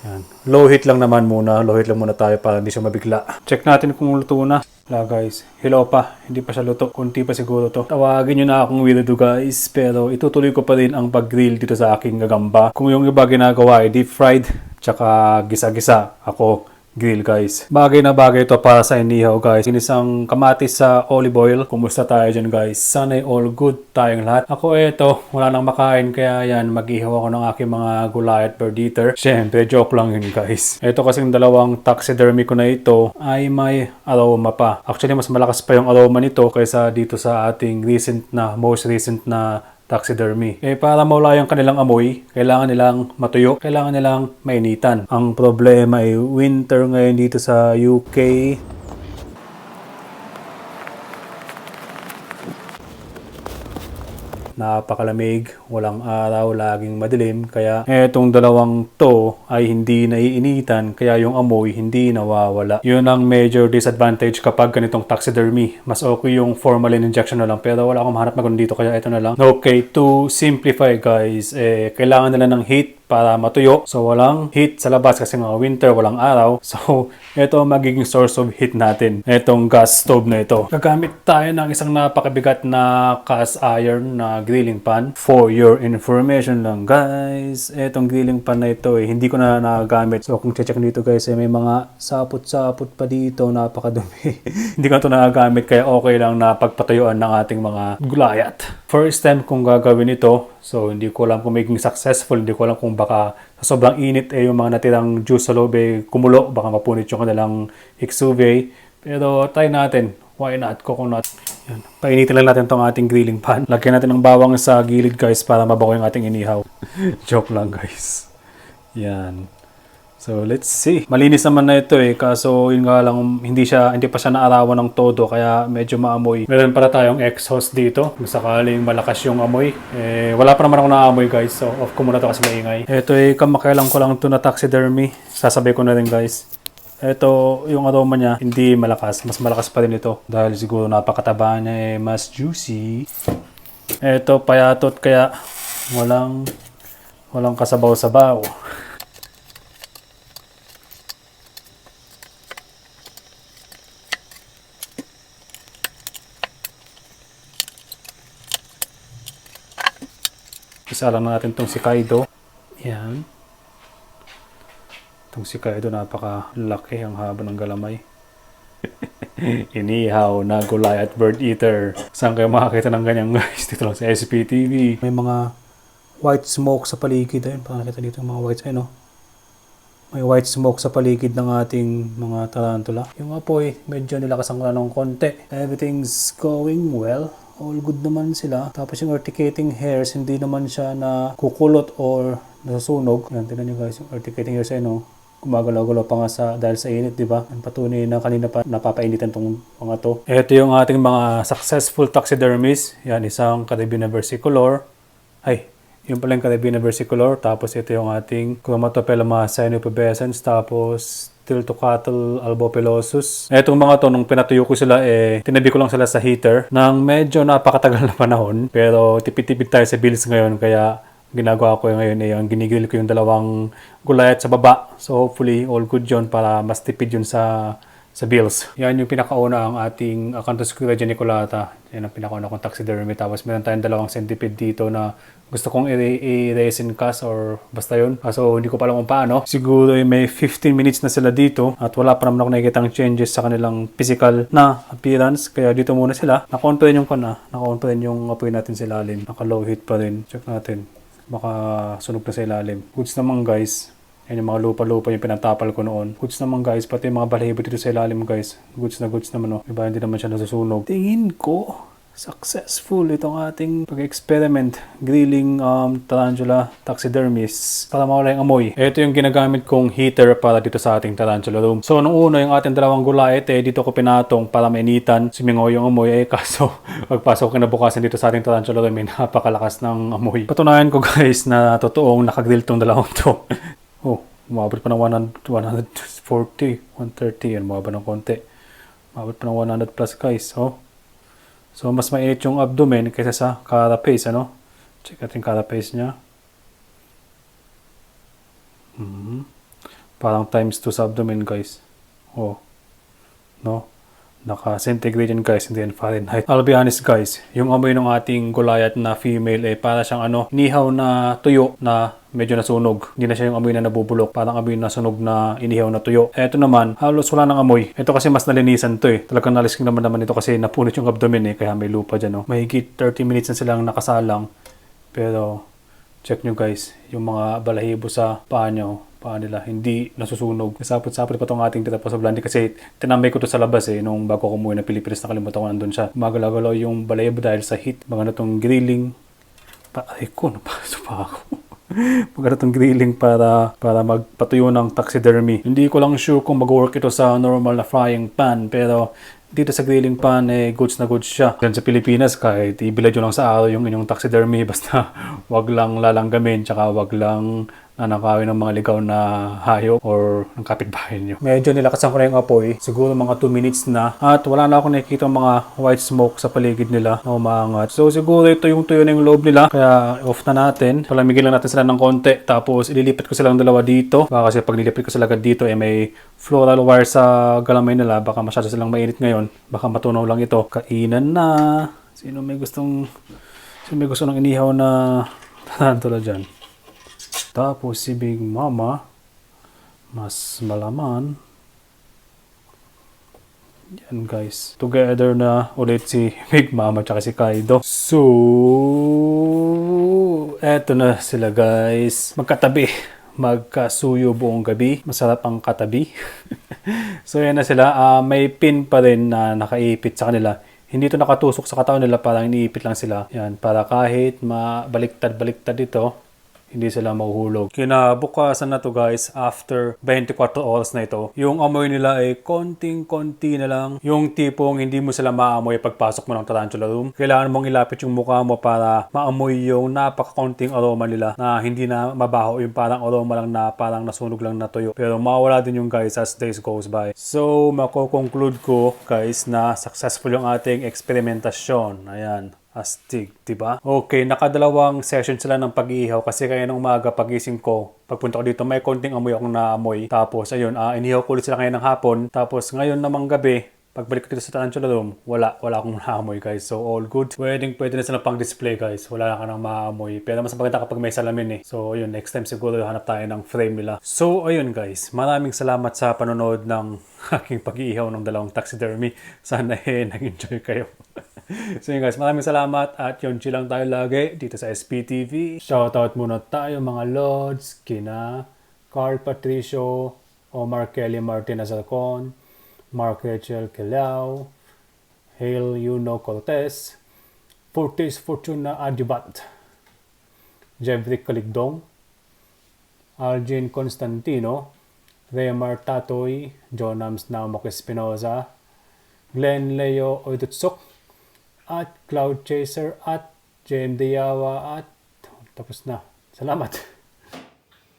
Yan. Low heat lang naman muna. Low heat lang muna tayo para hindi siya mabigla. Check natin kung luto na. Wala guys. Hello pa. Hindi pa siya luto. Kunti pa siguro to. Tawagin nyo na akong weirdo guys. Pero itutuloy ko pa rin ang pag-grill dito sa aking gagamba. Kung yung iba ginagawa ay deep fried. Tsaka gisa-gisa. Ako grill guys. Bagay na bagay ito para sa inihaw guys. Ginisang kamatis sa olive oil. Kumusta tayo dyan guys? Sana all good tayong lahat. Ako eto, wala nang makain kaya yan, mag-ihaw ako ng aking mga gulay at bird eater. Siyempre, joke lang yun guys. Ito kasing dalawang taxidermy ko na ito ay may aroma pa. Actually, mas malakas pa yung aroma nito kaysa dito sa ating recent na, most recent na taxidermy. Eh para mawala yung kanilang amoy, kailangan nilang matuyo, kailangan nilang mainitan. Ang problema ay winter ngayon dito sa UK. Napakalamig, walang araw, laging madilim. Kaya etong dalawang to ay hindi naiinitan, kaya yung amoy hindi nawawala. Yun ang major disadvantage kapag ganitong taxidermy. Mas okay yung formalin injection na lang, pero wala akong mahanap na dito, kaya ito na lang. Okay, to simplify guys, eh, kailangan nila ng heat para matuyo. So, walang heat sa labas kasi nga winter, walang araw. So, ito magiging source of heat natin. Itong gas stove na ito. Gagamit tayo ng isang napakabigat na cast iron na grilling pan. For your information lang guys, itong grilling pan na ito eh, hindi ko na nagagamit. So, kung check dito guys, eh, may mga sapot-sapot pa dito, napakadumi. hindi ko na ito nagagamit kaya okay lang na pagpatuyuan ng ating mga gulayat. First time kong gagawin ito, so hindi ko alam kung magiging successful, hindi ko alam kung baka sa sobrang init eh yung mga natirang juice sa loob eh kumulo, baka mapunit yung kanilang exuviae. Pero try natin, why not, coconut. Yan. Painitin lang natin tong ating grilling pan. Lagyan natin ng bawang sa gilid guys para mabago yung ating inihaw. Joke lang guys. Yan. So, let's see. Malinis naman na ito eh. Kaso, yun nga lang, hindi, siya, hindi pa siya naarawan ng todo. Kaya medyo maamoy. Meron para tayong exhaust dito. Kung sakaling malakas yung amoy. Eh, wala pa naman ako naamoy guys. So, off ko muna to kasi maingay. Ito eh, kamakailang ko lang ito na taxidermy. Sasabay ko na rin guys. Ito, yung aroma niya, hindi malakas. Mas malakas pa rin ito. Dahil siguro napakataba niya eh, mas juicy. Ito, payatot kaya walang walang kasabaw-sabaw. Isa lang natin tong si Kaido. Yan. Itong si Kaido napakalaki ang haba ng galamay. Inihaw na gulay at bird eater. Saan kayo makakita ng ganyan guys? Dito lang sa SPTV. May mga white smoke sa paligid. Ayun, parang nakita dito yung mga white. Ayun, oh. May white smoke sa paligid ng ating mga tarantula. Yung apoy, medyo nilakasan ko na ng konti. Everything's going well. All good naman sila. Tapos yung urticating hairs, hindi naman siya na kukulot or nasusunog. Yan, tingnan nyo guys, yung urticating hairs ay no, gumagalaw-galaw pa nga sa, dahil sa init, di ba? Ang patunay na kanina pa napapainitan tong mga to. Ito yung ating mga successful taxidermies. Yan, isang Caribbean versicolor. Ay, yung pala yung Caribbean versicolor. Tapos ito yung ating Chromatopelma cyanopubescens. Tapos Tiltocatl albopelosus. Etong mga to, nung pinatuyo ko sila, eh, tinabi ko lang sila sa heater ng medyo napakatagal na panahon. Pero tipid-tipid tayo sa bills ngayon, kaya ginagawa ko ngayon eh, yung ginigil ko yung dalawang gulayat sa baba. So hopefully, all good yun para mas tipid yun sa sa bills. Yan yung pinakauna ang ating Acanthus Nicolata. Yan ang pinakauna kong taxidermy. Tapos meron tayong dalawang centipede dito na gusto kong i-resin cast or basta yun. Kaso hindi ko pa alam kung paano. Siguro eh, may 15 minutes na sila dito at wala pa naman ako nakikita changes sa kanilang physical na appearance. Kaya dito muna sila. Naka-on pa rin yung kana. Naka-on pa rin yung apoy natin sa ilalim. Naka-low heat pa rin. Check natin. Baka sunog na sa ilalim. Goods naman guys. Yan yung mga lupa-lupa yung pinatapal ko noon. Goods naman guys, pati yung mga balahibo dito sa ilalim guys. Goods na goods naman oh. Diba hindi naman siya nasusunog. Tingin ko, successful itong ating pag-experiment grilling um, tarantula taxidermis para mawala yung amoy. Ito yung ginagamit kong heater para dito sa ating tarantula room. So nung una yung ating dalawang gulay eh dito ko pinatong para mainitan sumingaw yung amoy eh kaso pagpasok ko kinabukasan dito sa ating tarantula room eh napakalakas ng amoy. Patunayan ko guys na totoong nakagrill tong dalawang to. oh, umabot pa ng 100, 140, 130 yan umabot ng konti. Umabot pa ng 100 plus guys. Oh. So, mas mainit yung abdomen kaysa sa carapace, ano? Check natin carapace niya. Mhm. Parang times 2 sa abdomen guys. Oh. No? Naka-centigrade yan guys, hindi yan Fahrenheit. I'll be honest guys, yung amoy ng ating Goliath na female eh para siyang ano, nihaw na tuyo na medyo nasunog. Hindi na siya yung amoy na nabubulok. Parang amoy na sunog na inihaw na tuyo. Eto naman, halos wala nang amoy. Ito kasi mas nalinisan to eh. Talagang nalisking naman naman ito kasi napunit yung abdomen eh. Kaya may lupa dyan oh. Mahigit 30 minutes na silang nakasalang. Pero check nyo guys, yung mga balahibo sa paa nyo, paa nila, hindi nasusunog. Sapot-sapot pa tong ating tita sa blondie kasi tinambay ko to sa labas eh, nung bago ko umuwi ng Pilipinas, nakalimutan ko nandun siya. Magalaw yung balahibo dahil sa heat, mga tong grilling. Pa, ay ko, napasok pa ako. Maganda tong grilling para para magpatuyo ng taxidermy. Hindi ko lang sure kung mag-work ito sa normal na frying pan pero dito sa grilling pan eh goods na goods siya. Diyan sa Pilipinas kahit ibilad nyo lang sa araw yung inyong taxidermy basta wag lang lalanggamin tsaka wag lang nanakawin ng mga ligaw na hayop or ng kapitbahay nyo. Medyo nilakasan ko na yung apoy. Siguro mga 2 minutes na. At wala na ako nakikita mga white smoke sa paligid nila na umaangat. So siguro ito yung tuyo na yung loob nila. Kaya off na natin. Palamigin lang natin sila ng konti. Tapos ililipat ko silang dalawa dito. Baka kasi pag nilipat ko sila agad dito eh may floral wire sa galamay nila. Baka masyado silang mainit ngayon. Baka matunaw lang ito. Kainan na. Sino may gustong sino may gusto ng inihaw na tarantula dyan? Tapos si Big Mama, mas malaman. Yan guys. Together na ulit si Big Mama at si Kaido. So, eto na sila guys. Magkatabi. Magkasuyo buong gabi. Masarap ang katabi. so yan na sila. Ah, may pin pa rin na nakaipit sa kanila. Hindi ito nakatusok sa katawan nila, parang iniipit lang sila. Yan, para kahit mabaliktad-baliktad ito, hindi sila mahuhulog. Kinabukasan na to guys, after 24 oras na ito, yung amoy nila ay konting-konti na lang. Yung tipong hindi mo sila maamoy pagpasok mo ng tarantula room. Kailangan mong ilapit yung mukha mo para maamoy yung napakakonting aroma nila na hindi na mabaho. Yung parang aroma lang na parang nasunog lang na tuyo. Pero mawala din yung guys as days goes by. So, mako-conclude ko guys na successful yung ating eksperimentasyon. Ayan astig, di ba? Okay, nakadalawang session sila ng pag-iihaw kasi kaya nung umaga pagising ko, pagpunta ko dito, may konting amoy akong naamoy. Tapos, ayun, uh, inihaw ko ulit sila ngayon ng hapon. Tapos, ngayon namang gabi, pagbalik ko dito sa tarantula room, wala, wala akong naamoy guys. So, all good. Pwedeng, pwede na sila pang display guys. Wala na ka nang maamoy. Pero mas maganda kapag may salamin eh. So, ayun, next time siguro hanap tayo ng frame nila. So, ayun guys, maraming salamat sa panonood ng aking pag-iihaw ng dalawang taxidermy. Sana eh, nag-enjoy kayo. so yun guys, maraming salamat at yun, chill lang tayo lagi dito sa SPTV. Shoutout muna tayo mga lords, kina Carl Patricio, Omar Kelly Martinez Alcon, Mark Rachel Kelao, Hale Yuno Cortez, Fortis Fortuna Adjubat, Jevrick Caligdong, Algin Constantino, Remar Tatoy, Jonams Naumok Espinoza, Glenn Leo Oidutsok, at Cloud Chaser at JM Diawa at tapos na. Salamat.